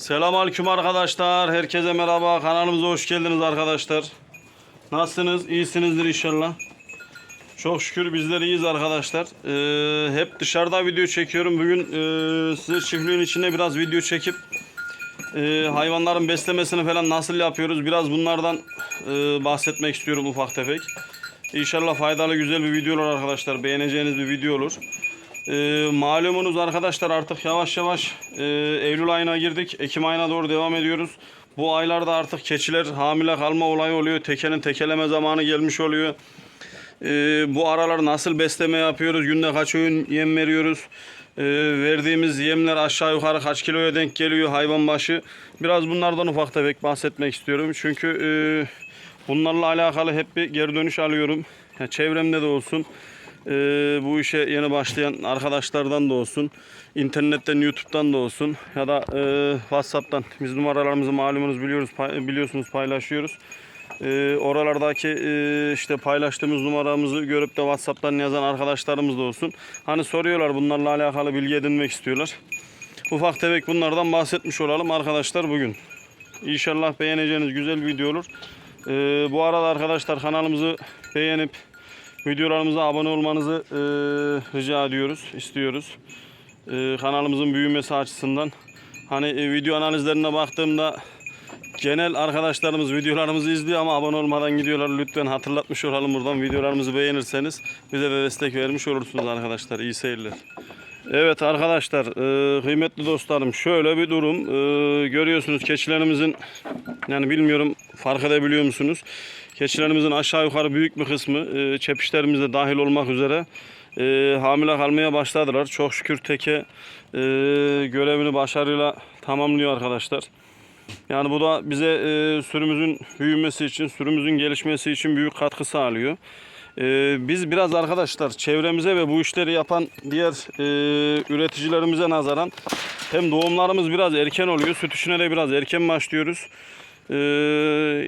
Selamünaleyküm arkadaşlar. Herkese merhaba. Kanalımıza hoş geldiniz arkadaşlar. Nasılsınız? İyisinizdir inşallah. Çok şükür bizler iyiyiz arkadaşlar. Ee, hep dışarıda video çekiyorum. Bugün e, size çiftliğin içinde biraz video çekip e, hayvanların beslemesini falan nasıl yapıyoruz biraz bunlardan e, bahsetmek istiyorum ufak tefek. İnşallah faydalı güzel bir video olur arkadaşlar. Beğeneceğiniz bir video olur. E, malumunuz arkadaşlar artık yavaş yavaş e, Eylül ayına girdik. Ekim ayına doğru devam ediyoruz. Bu aylarda artık keçiler hamile kalma olayı oluyor. Tekenin tekeleme zamanı gelmiş oluyor. Ee, bu aralar nasıl besleme yapıyoruz? Günde kaç öğün yem veriyoruz? Ee, verdiğimiz yemler aşağı yukarı kaç kiloya denk geliyor hayvan başı? Biraz bunlardan ufak tefek bahsetmek istiyorum. Çünkü e, bunlarla alakalı hep bir geri dönüş alıyorum. Ya çevremde de olsun. E, bu işe yeni başlayan arkadaşlardan da olsun. internetten, YouTube'dan da olsun. Ya da e, WhatsApp'tan. Biz numaralarımızı malumunuz biliyoruz, pay- biliyorsunuz paylaşıyoruz. Ee, oralardaki e, işte paylaştığımız numaramızı görüp de WhatsApp'tan yazan arkadaşlarımız da olsun. Hani soruyorlar bunlarla alakalı bilgi edinmek istiyorlar. Ufak tefek bunlardan bahsetmiş olalım arkadaşlar bugün. İnşallah beğeneceğiniz güzel bir video olur. Ee, bu arada arkadaşlar kanalımızı beğenip videolarımıza abone olmanızı e, rica ediyoruz, istiyoruz. Ee, kanalımızın büyümesi açısından. Hani e, video analizlerine baktığımda Genel arkadaşlarımız videolarımızı izliyor ama abone olmadan gidiyorlar. Lütfen hatırlatmış olalım buradan. Videolarımızı beğenirseniz bize de destek vermiş olursunuz arkadaşlar. İyi seyirler. Evet arkadaşlar, e, kıymetli dostlarım şöyle bir durum. E, görüyorsunuz keçilerimizin yani bilmiyorum fark edebiliyor musunuz? Keçilerimizin aşağı yukarı büyük bir kısmı e, çepişlerimiz dahil olmak üzere e, hamile kalmaya başladılar. Çok şükür teke e, görevini başarıyla tamamlıyor arkadaşlar. Yani bu da bize e, sürümüzün büyümesi için, sürümüzün gelişmesi için büyük katkı sağlıyor. E, biz biraz arkadaşlar çevremize ve bu işleri yapan diğer e, üreticilerimize nazaran hem doğumlarımız biraz erken oluyor, süt işine de biraz erken başlıyoruz. E,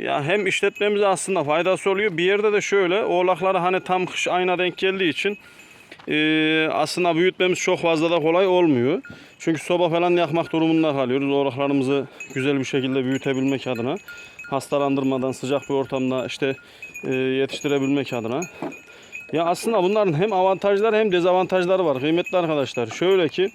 ya hem işletmemize aslında faydası oluyor. Bir yerde de şöyle, oğlakları hani tam kış ayına denk geldiği için ee, aslında büyütmemiz çok fazla da kolay olmuyor. Çünkü soba falan yakmak durumunda kalıyoruz. Oğlaklarımızı güzel bir şekilde büyütebilmek adına. Hastalandırmadan sıcak bir ortamda işte e, yetiştirebilmek adına. Ya aslında bunların hem avantajları hem dezavantajları var kıymetli arkadaşlar. Şöyle ki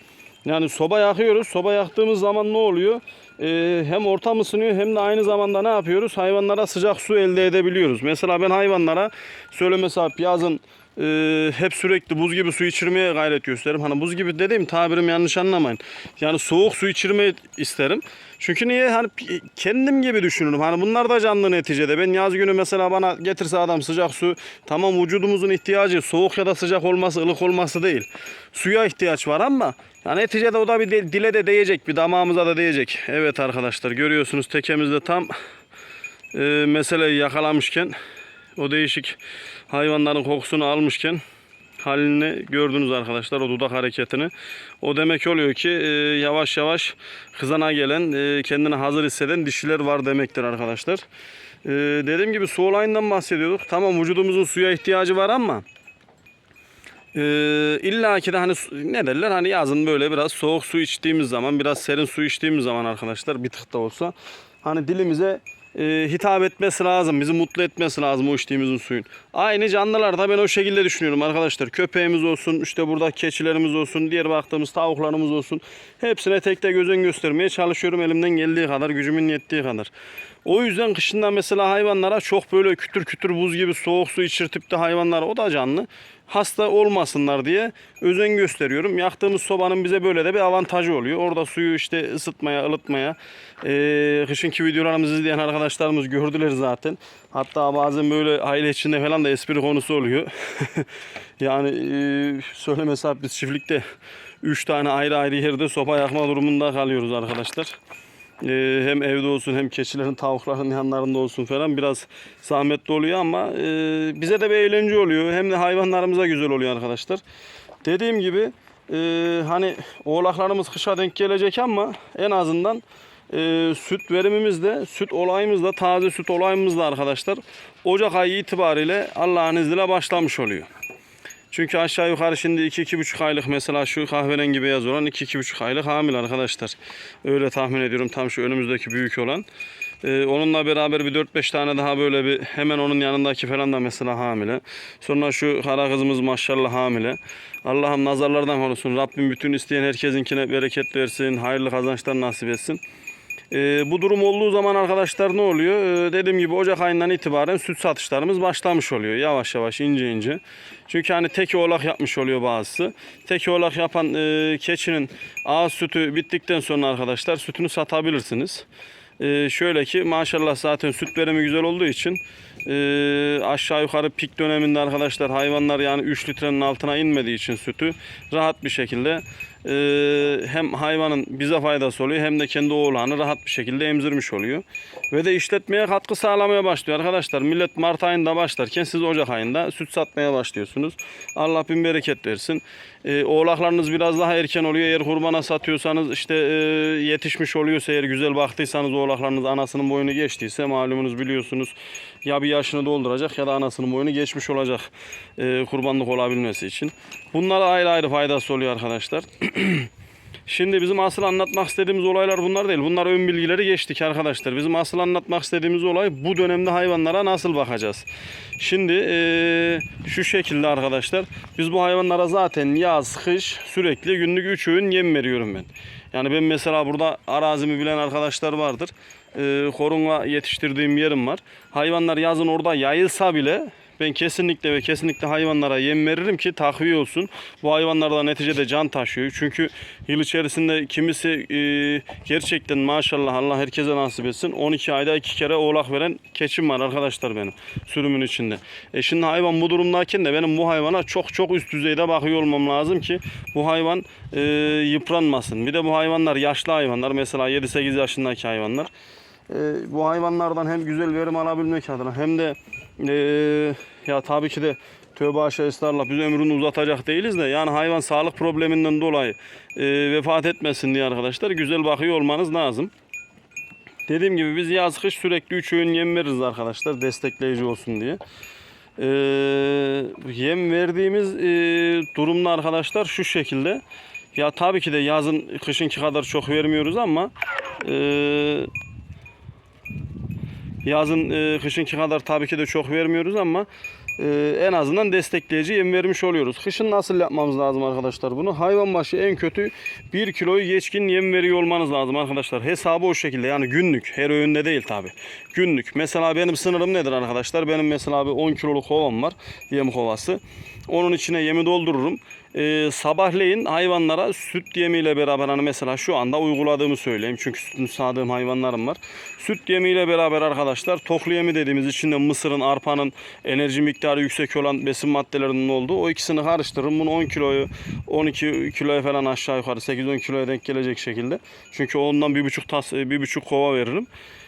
yani soba yakıyoruz. Soba yaktığımız zaman ne oluyor? Ee, hem ortam ısınıyor hem de aynı zamanda ne yapıyoruz? Hayvanlara sıcak su elde edebiliyoruz. Mesela ben hayvanlara söyleme sahip yazın e, hep sürekli buz gibi su içirmeye gayret gösteririm. Hani buz gibi dediğim tabirim yanlış anlamayın. Yani soğuk su içirmeyi isterim. Çünkü niye? Hani kendim gibi düşünürüm. Hani bunlar da canlı neticede. Ben yaz günü mesela bana getirse adam sıcak su. Tamam vücudumuzun ihtiyacı soğuk ya da sıcak olması, ılık olması değil. Suya ihtiyaç var ama yani neticede o da bir dile de değecek, bir damağımıza da değecek. Evet arkadaşlar görüyorsunuz tekemizde tam e, meseleyi yakalamışken o değişik hayvanların kokusunu almışken halini gördünüz arkadaşlar o dudak hareketini. O demek oluyor ki e, yavaş yavaş kızana gelen, e, kendini hazır hisseden dişiler var demektir arkadaşlar. E, dediğim gibi su olayından bahsediyorduk. Tamam vücudumuzun suya ihtiyacı var ama e, illa ki de hani ne derler hani yazın böyle biraz soğuk su içtiğimiz zaman biraz serin su içtiğimiz zaman arkadaşlar bir tık da olsa hani dilimize e, hitap etmesi lazım. Bizi mutlu etmesi lazım o içtiğimizin suyun. Aynı canlılarda ben o şekilde düşünüyorum arkadaşlar. Köpeğimiz olsun, işte burada keçilerimiz olsun, diğer baktığımız tavuklarımız olsun. Hepsine tek tek özen göstermeye çalışıyorum elimden geldiği kadar, gücümün yettiği kadar. O yüzden kışında mesela hayvanlara çok böyle kütür kütür buz gibi soğuk su içirtip de hayvanlara o da canlı hasta olmasınlar diye özen gösteriyorum. Yaktığımız sobanın bize böyle de bir avantajı oluyor. Orada suyu işte ısıtmaya, ılıtmaya, eee kışınki videolarımızı izleyen arkadaşlarımız gördüler zaten. Hatta bazen böyle aile içinde falan da espri konusu oluyor. yani eee söyleme biz çiftlikte 3 tane ayrı ayrı yerde soba yakma durumunda kalıyoruz arkadaşlar. Ee, hem evde olsun hem keçilerin tavukların yanlarında olsun falan biraz zahmetli oluyor ama e, bize de bir eğlence oluyor. Hem de hayvanlarımıza güzel oluyor arkadaşlar. Dediğim gibi e, hani oğlaklarımız kışa denk gelecek ama en azından e, süt verimimiz de süt olayımız da taze süt olayımız da arkadaşlar Ocak ayı itibariyle Allah'ın izniyle başlamış oluyor. Çünkü aşağı yukarı şimdi 2-2,5 aylık mesela şu kahverengi beyaz olan 2-2,5 aylık hamile arkadaşlar. Öyle tahmin ediyorum tam şu önümüzdeki büyük olan. Ee, onunla beraber bir 4-5 tane daha böyle bir hemen onun yanındaki falan da mesela hamile. Sonra şu kara kızımız maşallah hamile. Allah'ım nazarlardan korusun. Rabbim bütün isteyen herkesinkine bereket versin. Hayırlı kazançlar nasip etsin. Ee, bu durum olduğu zaman arkadaşlar ne oluyor? Ee, dediğim gibi Ocak ayından itibaren süt satışlarımız başlamış oluyor. Yavaş yavaş ince ince. Çünkü hani tek oğlak yapmış oluyor bazısı. Tek oğlak yapan e, keçinin ağız sütü bittikten sonra arkadaşlar sütünü satabilirsiniz. Ee, şöyle ki maşallah zaten süt verimi güzel olduğu için e, aşağı yukarı pik döneminde arkadaşlar hayvanlar yani 3 litrenin altına inmediği için sütü rahat bir şekilde e, hem hayvanın bize faydası oluyor hem de kendi oğlanı rahat bir şekilde emzirmiş oluyor. Ve de işletmeye katkı sağlamaya başlıyor arkadaşlar. Millet Mart ayında başlarken siz Ocak ayında süt satmaya başlıyorsunuz. Allah bin bereket versin. E, oğlaklarınız biraz daha erken oluyor. Eğer kurbana satıyorsanız işte e, yetişmiş oluyorsa eğer güzel baktıysanız oğlaklarınız anasının boyunu geçtiyse malumunuz biliyorsunuz ya bir yaşını dolduracak ya da anasının boyunu geçmiş olacak e, kurbanlık olabilmesi için. Bunlara ayrı ayrı faydası oluyor arkadaşlar. Şimdi bizim asıl anlatmak istediğimiz olaylar bunlar değil. Bunlar ön bilgileri geçtik arkadaşlar. Bizim asıl anlatmak istediğimiz olay bu dönemde hayvanlara nasıl bakacağız. Şimdi eee, şu şekilde arkadaşlar. Biz bu hayvanlara zaten yaz, kış sürekli günlük 3 öğün yem veriyorum ben. Yani ben mesela burada arazimi bilen arkadaşlar vardır. Eee korunga yetiştirdiğim yerim var. Hayvanlar yazın orada yayılsa bile ben kesinlikle ve kesinlikle hayvanlara yem veririm ki takviye olsun. Bu hayvanlar da neticede can taşıyor. Çünkü yıl içerisinde kimisi e, gerçekten maşallah Allah herkese nasip etsin. 12 ayda iki kere oğlak veren keçim var arkadaşlar benim sürümün içinde. E şimdi hayvan bu durumdayken de benim bu hayvana çok çok üst düzeyde bakıyor olmam lazım ki bu hayvan e, yıpranmasın. Bir de bu hayvanlar yaşlı hayvanlar. Mesela 7-8 yaşındaki hayvanlar. E, bu hayvanlardan hem güzel verim alabilmek adına hem de e, ya tabii ki de tövbe aşağı estağfurullah biz ömrünü uzatacak değiliz de yani hayvan sağlık probleminden dolayı e, vefat etmesin diye arkadaşlar güzel bakıyor olmanız lazım. Dediğim gibi biz yaz kış sürekli 3 öğün yem veririz arkadaşlar destekleyici olsun diye. Ee, yem verdiğimiz e, durumda arkadaşlar şu şekilde. Ya tabii ki de yazın kışınki kadar çok vermiyoruz ama e, yazın e, kışınki kadar tabii ki de çok vermiyoruz ama e, en azından destekleyici yem vermiş oluyoruz. Kışın nasıl yapmamız lazım arkadaşlar bunu? Hayvan başı en kötü 1 kiloyu geçkin yem veriyor olmanız lazım arkadaşlar. Hesabı o şekilde yani günlük her öğünde değil tabii. Günlük. Mesela benim sınırım nedir arkadaşlar? Benim mesela bir 10 kiloluk kovam var. Yem kovası. Onun içine yemi doldururum. Ee, sabahleyin hayvanlara süt yemiyle beraber hani mesela şu anda uyguladığımı söyleyeyim. Çünkü sütünü sağdığım hayvanlarım var. Süt yemiyle beraber arkadaşlar toklu yemi dediğimiz içinde mısırın, arpanın enerji miktarı yüksek olan besin maddelerinin olduğu o ikisini karıştırırım. Bunu 10 kiloyu 12 kiloya falan aşağı yukarı 8-10 kiloya denk gelecek şekilde. Çünkü ondan bir buçuk tas bir buçuk kova veririm.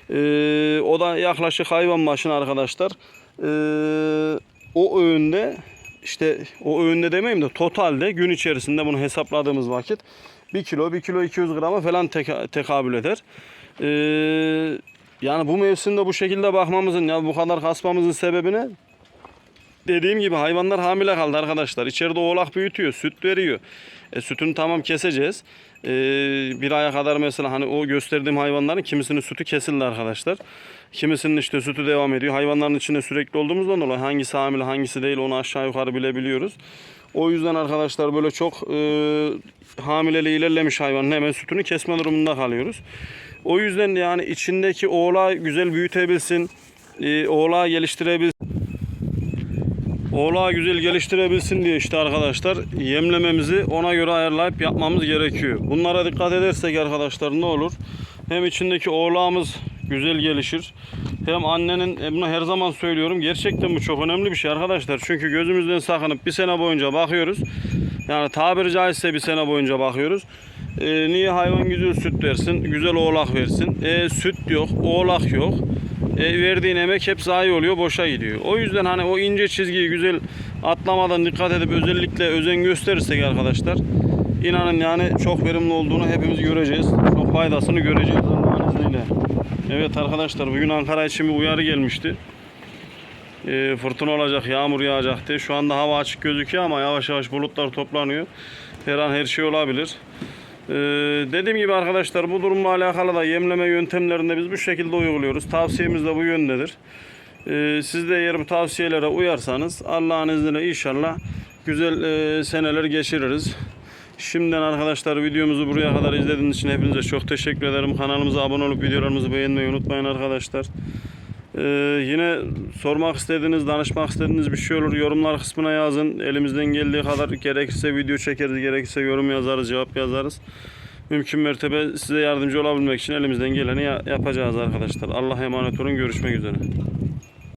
Ee, o da yaklaşık hayvan başına arkadaşlar ee, o öğünde işte o öğünde demeyeyim de totalde gün içerisinde bunu hesapladığımız vakit 1 kilo 1 kilo 200 grama falan teka- tekabül eder. Ee, yani bu mevsimde bu şekilde bakmamızın ya bu kadar kasmamızın sebebi ne? Dediğim gibi hayvanlar hamile kaldı arkadaşlar. İçeride oğlak büyütüyor, süt veriyor. E, sütünü tamam keseceğiz. E, bir aya kadar mesela hani o gösterdiğim hayvanların kimisinin sütü kesildi arkadaşlar. Kimisinin işte sütü devam ediyor. Hayvanların içinde sürekli olduğumuzdan dolayı hangisi hamile hangisi değil onu aşağı yukarı bilebiliyoruz. O yüzden arkadaşlar böyle çok e, hamileliği ilerlemiş hayvanın hemen sütünü kesme durumunda kalıyoruz. O yüzden yani içindeki oğlağı güzel büyütebilsin, e, oğlağı geliştirebilsin. Oğlağı güzel geliştirebilsin diye işte arkadaşlar yemlememizi ona göre ayarlayıp yapmamız gerekiyor. Bunlara dikkat edersek arkadaşlar ne olur? Hem içindeki oğlağımız güzel gelişir. Hem annenin e, bunu her zaman söylüyorum. Gerçekten bu çok önemli bir şey arkadaşlar. Çünkü gözümüzden sakınıp bir sene boyunca bakıyoruz. Yani tabiri caizse bir sene boyunca bakıyoruz. E, niye hayvan güzel süt versin, güzel oğlak versin? E, süt yok, oğlak yok. E, verdiğin emek hep zayi oluyor, boşa gidiyor. O yüzden hani o ince çizgiyi güzel atlamadan dikkat edip özellikle özen gösterirsek arkadaşlar inanın yani çok verimli olduğunu hepimiz göreceğiz. Çok faydasını göreceğiz Allah'ın. Evet arkadaşlar bugün Ankara için bir uyarı gelmişti. e, fırtına olacak, yağmur yağacak diye. Şu anda hava açık gözüküyor ama yavaş yavaş bulutlar toplanıyor. Her an her şey olabilir. Ee, dediğim gibi arkadaşlar bu durumla alakalı da yemleme yöntemlerinde biz bu şekilde uyguluyoruz. Tavsiyemiz de bu yöndedir. Ee, siz de eğer bu tavsiyelere uyarsanız Allah'ın izniyle inşallah güzel e, seneler geçiririz. Şimdiden arkadaşlar videomuzu buraya kadar izlediğiniz için hepinize çok teşekkür ederim. Kanalımıza abone olup videolarımızı beğenmeyi unutmayın arkadaşlar. Ee, yine sormak istediğiniz, danışmak istediğiniz bir şey olur. Yorumlar kısmına yazın. Elimizden geldiği kadar gerekirse video çekeriz, gerekirse yorum yazarız, cevap yazarız. Mümkün mertebe size yardımcı olabilmek için elimizden geleni ya- yapacağız arkadaşlar. Allah'a emanet olun. Görüşmek üzere.